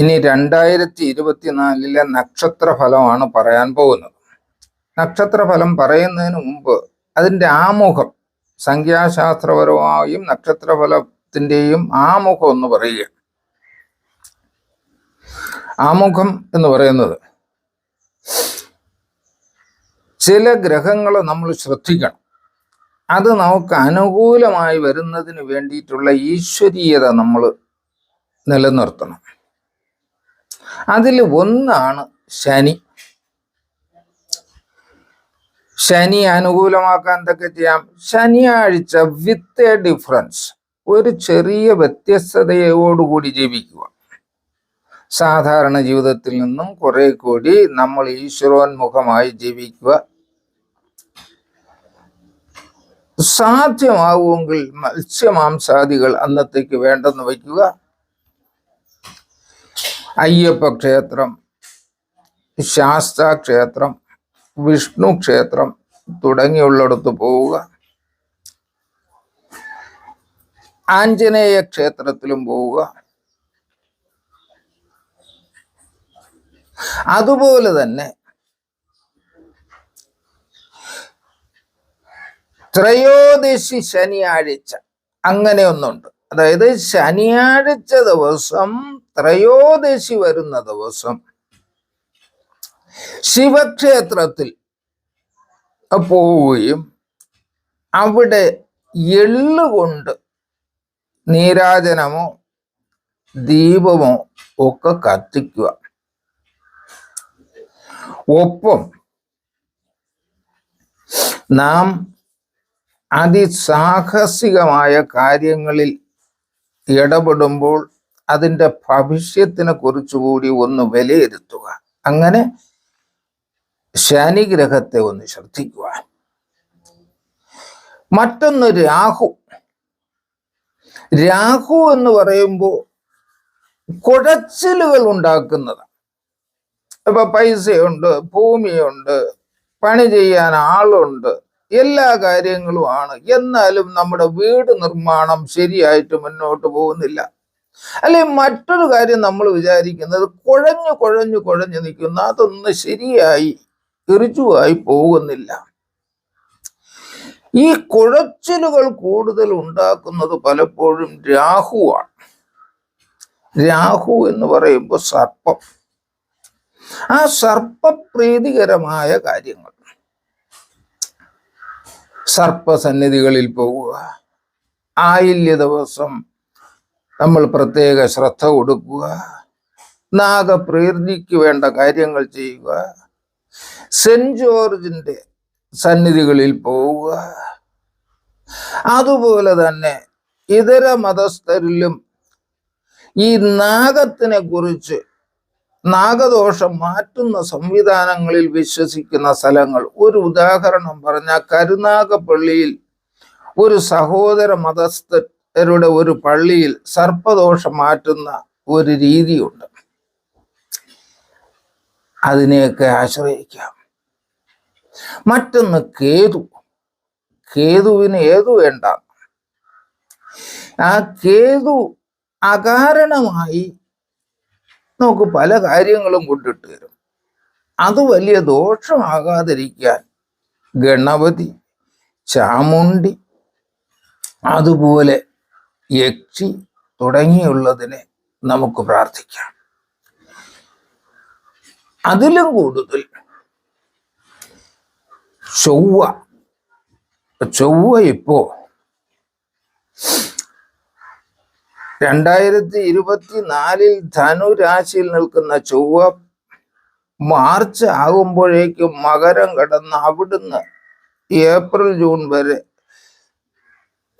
ഇനി രണ്ടായിരത്തി ഇരുപത്തിനാലിലെ നക്ഷത്ര ഫലമാണ് പറയാൻ പോകുന്നത്. നക്ഷത്ര ഫലം പറയുന്നതിന് മുമ്പ് അതിന്റെ ആമുഖം സംഖ്യാശാസ്ത്രപരമായും നക്ഷത്ര ഫലത്തിന്റെയും ആമുഖം എന്ന് പറയുക. ആമുഖം എന്ന് പറയുന്നത് ചില ഗ്രഹങ്ങൾ നമ്മൾ ശ്രദ്ധിക്കണം. അത് നമുക്ക് അനുകൂലമായി വരുന്നതിന് വേണ്ടിയിട്ടുള്ള ഈശ്വരീയത നമ്മൾ നിലനിർത്തണം. അതിൽ ഒന്നാണ് ശനി. ശനി അനുകൂലമാക്കാൻ എന്തൊക്കെ ചെയ്യാം? ശനിയാഴ്ച വിത്ത് എ ഡിഫറൻസ് ഒരു ചെറിയ വ്യത്യസ്തതയോടുകൂടി ജീവിക്കുക. സാധാരണ ജീവിതത്തിൽ നിന്നും കുറെ കൂടി നമ്മൾ ഈശ്വരോന്മുഖമായി ജീവിക്കുക. സാധ്യമാവുമെങ്കിൽ മത്സ്യമാംസാദികൾ അന്നത്തേക്ക് വേണ്ടെന്ന് വയ്ക്കുക. അയ്യപ്പ ക്ഷേത്രം ശാസ്ത ക്ഷേത്രം വിഷ്ണു ക്ഷേത്രം തുടങ്ങിയുള്ളിടത്ത് പോവുക. ആഞ്ജനേയ ക്ഷേത്രത്തിലും പോവുക. അതുപോലെ തന്നെ ത്രയോദശി ശനിയാഴ്ച അങ്ങനെ ഒന്നുണ്ട്. അതായത് ശനിയാഴ്ച ദിവസം ത്രയോദശി വരുന്ന ദിവസം ശിവക്ഷേത്രത്തിൽ പോവുകയും അവിടെ എള്ളുകൊണ്ട് നീരാജനമോ ദീപമോ ഒക്കെ കത്തിക്കുക. ഒപ്പം നാം അതിസാഹസികമായ കാര്യങ്ങളിൽ ഇടപെടുമ്പോൾ അതിന്റെ ഭവിഷ്യത്തിനെ കുറിച്ചുകൂടി ഒന്ന് വിലയിരുത്തുക. അങ്ങനെ ശനിഗ്രഹത്തെ ഒന്ന് ശ്രദ്ധിക്കുക. മറ്റൊന്ന് രാഹു. രാഹു എന്ന് പറയുമ്പോൾ കുഴച്ചിലുകൾ ഉണ്ടാക്കുന്നത്. ഇപ്പൊ പൈസയുണ്ട് ഭൂമിയുണ്ട് പണി ചെയ്യാൻ ആളുണ്ട് എല്ലാ കാര്യങ്ങളുമാണ് എന്നാലും നമ്മുടെ വീട് നിർമ്മാണം ശരിയായിട്ട് മുന്നോട്ട് പോകുന്നില്ല. അല്ലെ മറ്റൊരു കാര്യം നമ്മൾ വിചാരിക്കുന്നത് കുഴഞ്ഞു കുഴഞ്ഞു കുഴഞ്ഞു നിൽക്കുന്ന അതൊന്ന് ശരിയായി ഇറിച്ചുവായി പോകുന്നില്ല. ഈ കുഴച്ചിലുകൾ കൂടുതൽ ഉണ്ടാക്കുന്നത് പലപ്പോഴും രാഹുവാണ്. രാഹു എന്ന് പറയുമ്പോൾ സർപ്പം. ആ സർപ്പപ്രീതികരമായ കാര്യങ്ങൾ. സർപ്പസന്നിധികളിൽ പോവുക ആയില്യ ദിവസം നമ്മൾ പ്രത്യേക ശ്രദ്ധ കൊടുക്കുക. നാഗപ്രീതിക്ക് വേണ്ട കാര്യങ്ങൾ ചെയ്യുക. സെന്റ് ജോർജിന്റെ സന്നിധികളിൽ പോവുക. അതുപോലെ തന്നെ ഇതര മതസ്ഥരിലും ഈ നാഗത്തിനെ കുറിച്ച് നാഗദോഷം മാറ്റുന്ന സംവിധാനങ്ങളിൽ വിശ്വസിക്കുന്ന സ്ഥലങ്ങൾ. ഒരു ഉദാഹരണം പറഞ്ഞ കരുനാഗപ്പള്ളിയിൽ ഒരു സഹോദര മതസ്ഥരുടെ ഒരു പള്ളിയിൽ സർപ്പദോഷം മാറ്റുന്ന ഒരു രീതിയുണ്ട്. അതിനെയൊക്കെ ആശ്രയിക്കാം. മറ്റൊന്ന് കേതു. കേതുവിന് ഏതു വേണ്ട? ആ കേതു അകാരണമായി നമുക്ക് പല കാര്യങ്ങളും കൊണ്ടിട്ട് തരും. അത് വലിയ ദോഷമാകാതിരിക്കാൻ ഗണപതി ചാമുണ്ടി അതുപോലെ യക്ഷി തുടങ്ങിയുള്ളതിനെ നമുക്ക് പ്രാർത്ഥിക്കാം. അതിലും കൂടുതൽ ചൊവ്വ ചൊവ്വ ഇപ്പോ രണ്ടായിരത്തി ധനു രാശിയിൽ നിൽക്കുന്ന ചൊവ്വ മാർച്ച് ആകുമ്പോഴേക്കും മകരം കടന്ന് അവിടുന്ന് ഏപ്രിൽ ജൂൺ വരെ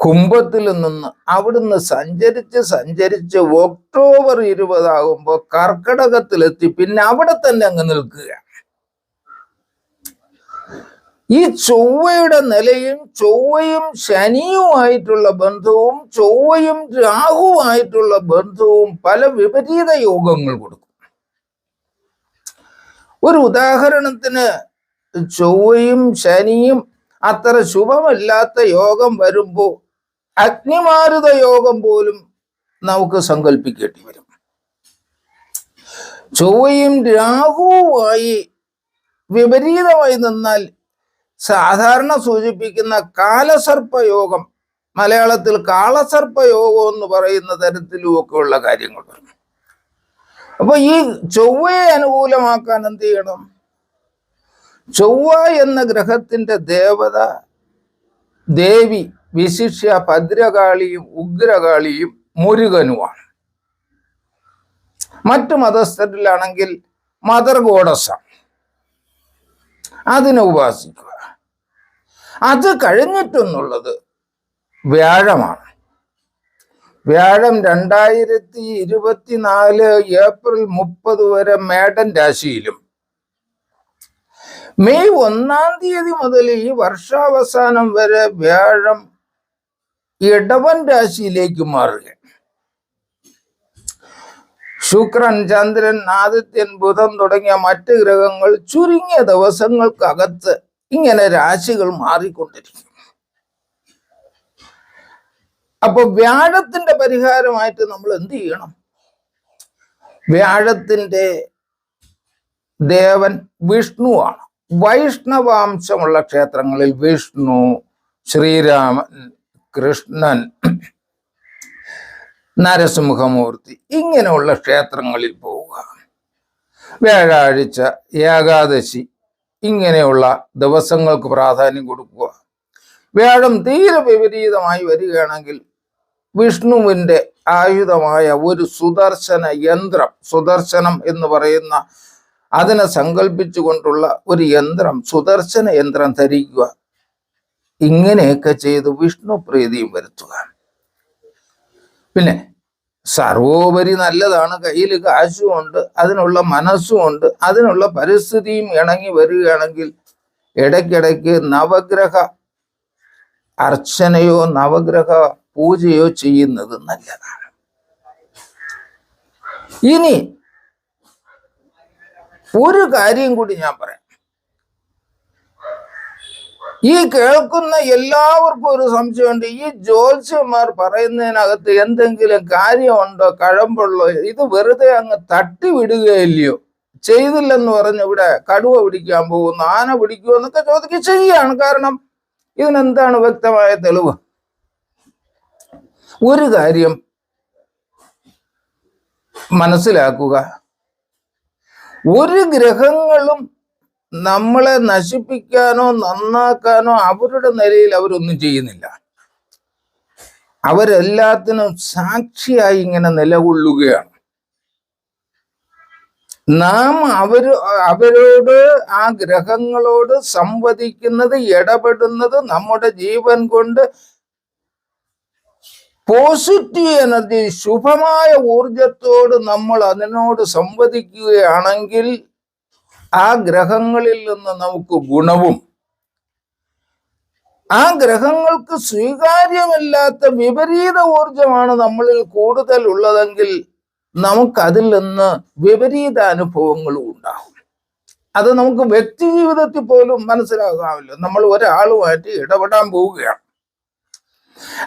കുംഭത്തിൽ നിന്ന് അവിടുന്ന് സഞ്ചരിച്ച് സഞ്ചരിച്ച് ഒക്ടോബർ ഇരുപതാകുമ്പോൾ കർക്കടകത്തിലെത്തി. പിന്നെ അവിടെ തന്നെ അങ്ങ് നിൽക്കുക. ഈ ചൊവ്വയുടെ നിലയും ചൊവ്വയും ശനിയുമായിട്ടുള്ള ബന്ധവും ചൊവ്വയും രാഹുവായിട്ടുള്ള ബന്ധവും പല വിപരീത യോഗങ്ങൾ കൊടുക്കും. ഒരു ഉദാഹരണത്തിന് ചൊവ്വയും ശനിയും അത്ര ശുഭമല്ലാത്ത യോഗം വരുമ്പോൾ അഗ്നിമാരുത യോഗം പോലും നമുക്ക് സങ്കല്പിക്കേണ്ടി വരും. ചൊവ്വയും രാഹുവുമായി വിപരീതമായി നിന്നാൽ സാധാരണ സൂചിപ്പിക്കുന്ന കാലസർപ്പയോഗം മലയാളത്തിൽ കാളസർപ്പയോഗം എന്ന് പറയുന്ന തരത്തിലുമൊക്കെ ഉള്ള കാര്യങ്ങൾ പറഞ്ഞു അപ്പൊ ഈ ചൊവ്വയെ അനുകൂലമാക്കാൻ എന്ത് ചെയ്യണം? ചൊവ്വ എന്ന ഗ്രഹത്തിന്റെ ദേവത ദേവി വിശിഷ്യ ഭദ്രകാളിയും ഉഗ്രകാളിയും മുരുകനുമാണ്. മറ്റു മതസ്ഥരിലാണെങ്കിൽ മദർ ഗോഡസാണ് അതിനെ ഉപാസിക്കുക. അത് കഴിഞ്ഞിട്ടെന്നുള്ളത് വ്യാഴമാണ്. വ്യാഴം രണ്ടായിരത്തി ഇരുപത്തിനാല് ഏപ്രിൽ മുപ്പത് വരെ മേടൻ രാശിയിലും. മെയ് ഒന്നാം തീയതി മുതൽ ഈ വർഷാവസാനം വരെ വ്യാഴം ഇടവൻ രാശിയിലേക്ക് മാറുക ശുക്രൻ ചന്ദ്രൻ ആദിത്യൻ ബുധൻ തുടങ്ങിയ മറ്റ് ഗ്രഹങ്ങൾ ചുരുങ്ങിയ ദിവസങ്ങൾക്കകത്ത് ഇങ്ങനെ രാശികൾ മാറിക്കൊണ്ടിരിക്കും. അപ്പൊ വ്യാഴത്തിന്റെ പരിഹാരമായിട്ട് നമ്മൾ എന്ത് ചെയ്യണം? വ്യാഴത്തിന്റെ ദേവൻ വിഷ്ണുവാണ്. വൈഷ്ണവാംശമുള്ള ക്ഷേത്രങ്ങളിൽ വിഷ്ണു ശ്രീരാമൻ കൃഷ്ണൻ നരസിംഹമൂർത്തി ഇങ്ങനെയുള്ള ക്ഷേത്രങ്ങളിൽ പോവുക. വ്യാഴാഴ്ച ഏകാദശി ഇങ്ങനെയുള്ള ദിവസങ്ങൾക്ക് പ്രാധാന്യം കൊടുക്കുക. വ്യാഴം തീരെ വിപരീതമായി വരികയാണെങ്കിൽ വിഷ്ണുവിന്റെ ആയുധമായ ഒരു സുദർശന യന്ത്രം സുദർശനം എന്ന് പറയുന്ന അതിനെ സങ്കല്പിച്ചുകൊണ്ടുള്ള ഒരു യന്ത്രം സുദർശന യന്ത്രം ധരിക്കുക. ഇങ്ങനെയൊക്കെ ചെയ്ത് വിഷ്ണു പ്രീതിയും വരുത്തുക. പിന്നെ സർവോപരി നല്ലതാണ്. കയ്യിൽ കാശുമുണ്ട് അതിനുള്ള മനസ്സുമുണ്ട് അതിനുള്ള പരിസ്ഥിതിയും ഇണങ്ങി വരികയാണെങ്കിൽ ഇടയ്ക്കിടയ്ക്ക് നവഗ്രഹ അർച്ചനയോ നവഗ്രഹ പൂജയോ ചെയ്യുന്നത് നല്ലതാണ്. ഇനി ഒരു കാര്യം കൂടി ഞാൻ പറയാം. ഈ കേൾക്കുന്ന എല്ലാവർക്കും ഒരു സംശയമുണ്ട്. ഈ ജ്യോത്സ്യന്മാർ പറയുന്നതിനകത്ത് എന്തെങ്കിലും കാര്യമുണ്ടോ? കഴമ്പുള്ളോ? ഇത് വെറുതെ അങ്ങ് തട്ടി വിടുകയില്ലയോ? ചെയ്തില്ലെന്ന് പറഞ്ഞ് ഇവിടെ കടുവ പിടിക്കാൻ പോകുന്നു ആന പിടിക്കുമോ എന്നൊക്കെ ചോദിക്കുക ശരിയാണ്. കാരണം ഇതിനെന്താണ് വ്യക്തമായ തെളിവ്? ഒരു കാര്യം മനസ്സിലാക്കുക. ഒരു ഗ്രഹങ്ങളും നമ്മളെ നശിപ്പിക്കാനോ നന്നാക്കാനോ അവരുടെ നിലയിൽ അവരൊന്നും ചെയ്യുന്നില്ല. അവരെല്ലാത്തിനും സാക്ഷിയായി ഇങ്ങനെ നിലകൊള്ളുകയാണ്. നാം അവർ അവരോട് ആ ഗ്രഹങ്ങളോട് സംവദിക്കുന്നത് ഇടപെടുന്നത് നമ്മുടെ ജീവൻ കൊണ്ട് പോസിറ്റീവ് എനർജി ശുഭമായ ഊർജത്തോട് നമ്മൾ അതിനോട് സംവദിക്കുകയാണെങ്കിൽ ആ ഗ്രഹങ്ങളിൽ നിന്ന് നമുക്ക് ഗുണവും ആ ഗ്രഹങ്ങൾക്ക് സ്വീകാര്യമല്ലാത്ത വിപരീത ഊർജമാണ് നമ്മളിൽ കൂടുതൽ ഉള്ളതെങ്കിൽ നമുക്കതിൽ നിന്ന് വിപരീത അനുഭവങ്ങളും ഉണ്ടാകും അത് നമുക്ക് വ്യക്തി ജീവിതത്തിൽ പോലും മനസ്സിലാകാമല്ലോ നമ്മൾ ഒരാളുമായിട്ട് ഇടപെടാൻ പോവുകയാണ്.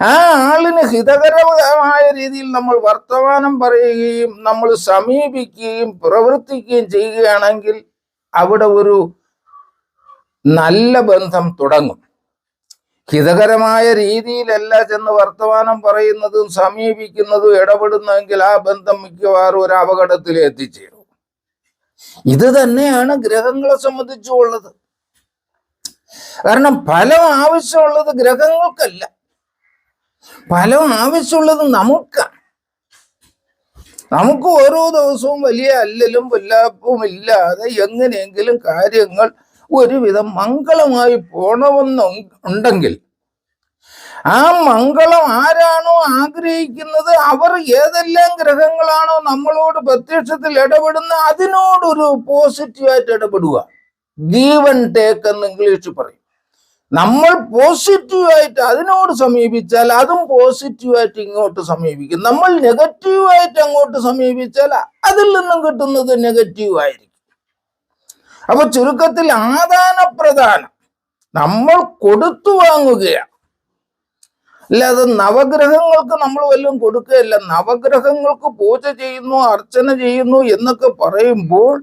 ആ ആളിന് ഹിതകരമായ രീതിയിൽ നമ്മൾ വർത്തമാനം പറയുകയും നമ്മൾ സമീപിക്കുകയും പ്രവർത്തിക്കുകയും ചെയ്യുകയാണെങ്കിൽ അവിടെ ഒരു നല്ല ബന്ധം തുടങ്ങും. ഹിതകരമായ രീതിയിലല്ല ചെന്ന് വർത്തമാനം പറയുന്നതും സമീപിക്കുന്നതും ഇടപെടുന്നെങ്കിൽ ആ ബന്ധം മിക്കവാറും ഒരു അപകടത്തിൽ എത്തിച്ചേരും. ഇത് തന്നെയാണ് ഗ്രഹങ്ങളെ സംബന്ധിച്ചുള്ളത്. കാരണം ഫലം ആവശ്യമുള്ളത് ഗ്രഹങ്ങൾക്കല്ല. ഫലം ആവശ്യമുള്ളത് നമുക്കാണ്. നമുക്ക് ഓരോ ദിവസവും വലിയ അല്ലലും വല്ലാപ്പും ഇല്ലാതെ എങ്ങനെയെങ്കിലും കാര്യങ്ങൾ ഒരുവിധം മംഗളമായി പോണമെന്ന് ഉണ്ടെങ്കിൽ ആ മംഗളം ആരാണോ ആഗ്രഹിക്കുന്നത് അവർ ഏതെല്ലാം ഗ്രഹങ്ങളാണോ നമ്മളോട് പ്രത്യക്ഷത്തിൽ ഇടപെടുന്ന അതിനോടൊരു പോസിറ്റീവായിട്ട് ഇടപെടുക. ഗീവൻ ടേക്ക് എന്ന് ഇംഗ്ലീഷ് പറയും. നമ്മൾ പോസിറ്റീവായിട്ട് അതിനോട് സമീപിച്ചാൽ അതും പോസിറ്റീവായിട്ട് ഇങ്ങോട്ട് സമീപിക്കും. നമ്മൾ നെഗറ്റീവായിട്ട് അങ്ങോട്ട് സമീപിച്ചാൽ അതിൽ നിന്നും കിട്ടുന്നത് നെഗറ്റീവായിരിക്കും അപ്പൊ ചുരുക്കത്തിൽ ആദാന പ്രധാനം നമ്മൾ കൊടുത്തു വാങ്ങുകയാണ്. അല്ലാതെ നവഗ്രഹങ്ങൾക്ക് നമ്മൾ വല്ലതും കൊടുക്കുകയല്ല. നവഗ്രഹങ്ങൾക്ക് പൂജ ചെയ്യുന്നു അർച്ചന ചെയ്യുന്നു എന്നൊക്കെ പറയുമ്പോൾ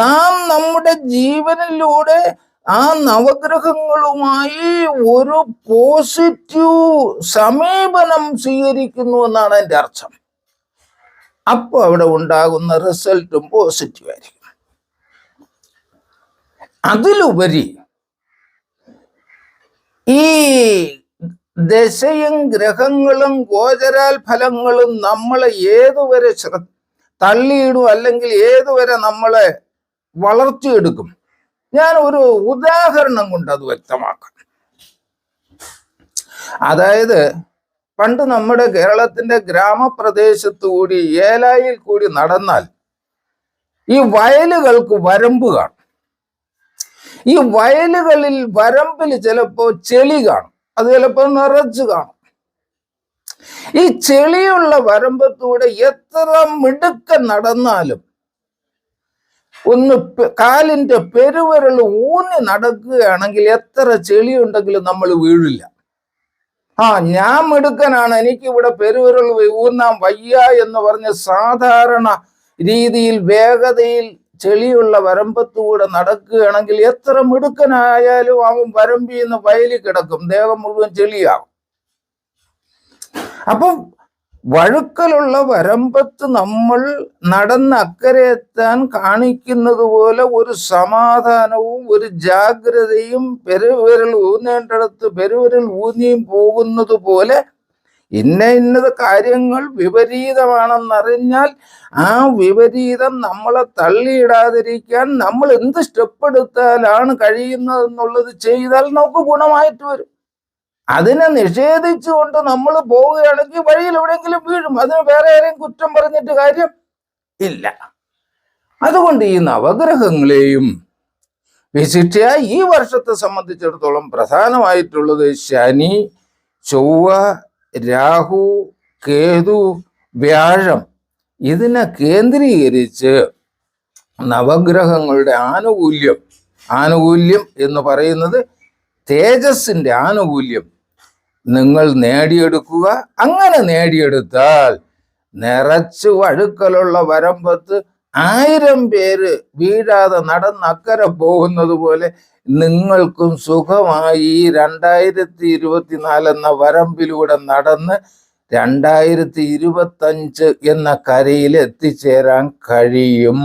നാം നമ്മുടെ ജീവനിലൂടെ ആ നവഗ്രഹങ്ങളുമായി ഒരു പോസിറ്റീവ് സമീപനം സ്വീകരിക്കുന്നു എന്നാണ് എന്റെ അർത്ഥം. അപ്പോൾ അവിടെ ഉണ്ടാകുന്ന റിസൾട്ടും പോസിറ്റീവ് ആയിരിക്കും. അതിലുപരി ഈ ദശയും ഗ്രഹങ്ങളും ഗോചരാൽ ഫലങ്ങളും നമ്മളെ ഏതുവരെ തള്ളിയിടും അല്ലെങ്കിൽ ഏതുവരെ നമ്മളെ വളർത്തിയെടുക്കും? ഞാൻ ഒരു ഉദാഹരണം കൊണ്ട് അത് വ്യക്തമാക്കാം. അതായത് പണ്ട് നമ്മുടെ കേരളത്തിന്റെ ഗ്രാമപ്രദേശത്ത് കൂടി ഏലായിൽ കൂടി നടന്നാൽ ഈ വയലുകൾക്ക് വരമ്പ് കാണും. ഈ വയലുകളിൽ വരമ്പിൽ ചിലപ്പോ ചെളി കാണും. അത് ചിലപ്പോ നിറച്ച് കാണും. ഈ ചെളിയുള്ള വരമ്പത്തൂടെ എത്ര മിടുക്ക നടന്നാലും ഒന്ന് കാലിന്റെ പെരുവിരൽ ഊന്നി നടക്കുകയാണെങ്കിൽ എത്ര ചെളി ഉണ്ടെങ്കിലും നമ്മൾ വീഴില്ല. ആ ഞാൻ മിടുക്കനാണ് എനിക്ക് ഇവിടെ പെരുവിരൽ ഊന്നാൻ വയ്യ എന്ന് പറഞ്ഞ് സാധാരണ രീതിയിൽ വേഗതയിൽ ചെളിയുള്ള വരമ്പത്തൂടെ നടക്കുകയാണെങ്കിൽ എത്ര മിടുക്കനായാലും അവൻ വരമ്പിന്ന് വയലി വയലിൽ കിടക്കും. ദേഹം മുഴുവൻ ചെളിയാകും. അപ്പം വഴുക്കലുള്ള വരമ്പത്ത് നമ്മൾ നടന്ന് അക്കരെ എത്താൻ കാണിക്കുന്നത് പോലെ ഒരു സമാധാനവും ഒരു ജാഗ്രതയും പെരുവിരൽ ഊന്നേണ്ടടത്ത് പെരുവിരൽ ഊന്നിയും പോകുന്നത് പോലെ ഇന്ന ഇന്നത് കാര്യങ്ങൾ വിപരീതമാണെന്നറിഞ്ഞാൽ ആ വിപരീതം നമ്മളെ തള്ളിയിടാതിരിക്കാൻ നമ്മൾ എന്ത് സ്റ്റെപ്പ് എടുത്താലാണ് കഴിയുന്നതെന്നുള്ളത് ചെയ്താൽ നമുക്ക് ഗുണമായിട്ട് വരും. അതിനെ നിഷേധിച്ചുകൊണ്ട് നമ്മൾ പോവുകയാണെങ്കിൽ വഴിയിൽ എവിടെയെങ്കിലും വീഴും. അതിന് വേറെ ആരെയും കുറ്റം പറഞ്ഞിട്ട് കാര്യം ഇല്ല. അതുകൊണ്ട് ഈ നവഗ്രഹങ്ങളെയും വിശിഷ്ടയായി ഈ വർഷത്തെ സംബന്ധിച്ചിടത്തോളം പ്രധാനമായിട്ടുള്ളത് ശനി ചൊവ്വ രാഹു കേതു വ്യാഴം. ഇതിനെ കേന്ദ്രീകരിച്ച് നവഗ്രഹങ്ങളുടെ ആനുകൂല്യം ആനുകൂല്യം എന്ന് പറയുന്നത് തേജസ്സിന്റെ ആനുകൂല്യം. നിങ്ങൾ നേടിയെടുക്കുക. അങ്ങനെ നേടിയെടുത്താൽ നിറച്ചു വഴുക്കലുള്ള വരമ്പത്ത് ആയിരം പേര് വീഴാതെ നടന്ന് അക്കരെ പോകുന്നത് പോലെ നിങ്ങൾക്കും സുഖമായി ഈ രണ്ടായിരത്തി ഇരുപത്തിനാല് എന്ന വരമ്പിലൂടെ നടന്ന് രണ്ടായിരത്തി ഇരുപത്തഞ്ച് എന്ന കരയിൽ എത്തിച്ചേരാൻ കഴിയും.